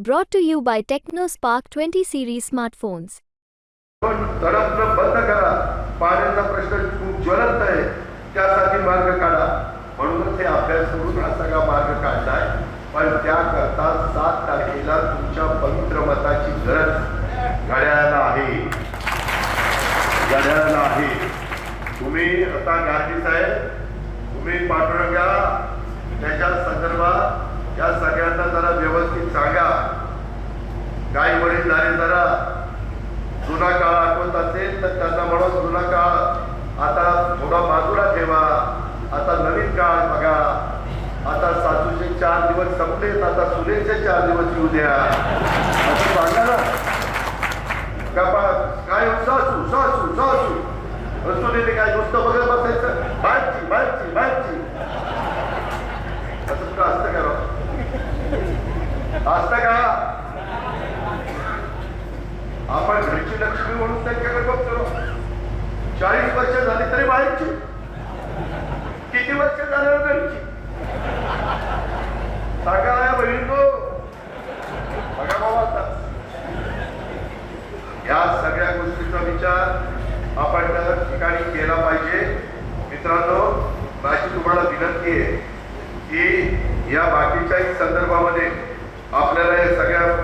Brought to you by TechnoSpark 20 series smartphones. पण तडपणं बंद करा. पाण्याचा प्रश्न खूप ज्वलंत आहे. त्यासाठी मार्ग काढा. म्हणूनच हे अभ्यास करून हा सगळा मार्ग काढलाय. पण त्याकरता सात तारखेला तुमच्या पवित्र मताची गरज घड्याळाला आहे. घड्याळाला आहे. तुम्ही आता गांधी साहेब तुम्ही पाठवून घ्या. त्याच्या संदर्भात या सगळ्यांना जरा व्यवस्थित सांगा. काही वडील झाले जरा जुना काळ आठवत असेल तर त्यांना म्हणून जुना काळ आता थोडा बाजूला ठेवा. आता नवीन काळ बघा. आता सासूचे चार दिवस संपलेत आता सुनेचे चार दिवस येऊ द्या. असं सांगा ना. का काय हो, सासू सासू सासू? असू काय नुसतं बघत बसायचं? बाहेरची बाहेरची बाहेरची. असं असतं का असतं का? आपण घरची लक्ष्मी म्हणून त्यांच्याकडे बघतो चाळीस वर्ष झाली तरी बाहेरची. किती वर्ष झाल्यावर घरची? सांगा या बहीण तो बघा बाबा या सगळ्या गोष्टीचा विचार आपण त्या ठिकाणी केला पाहिजे. मित्रांनो माझी तुम्हाला विनंती आहे की या बाकीच्याही संदर्भामध्ये आपल्याला या सगळ्या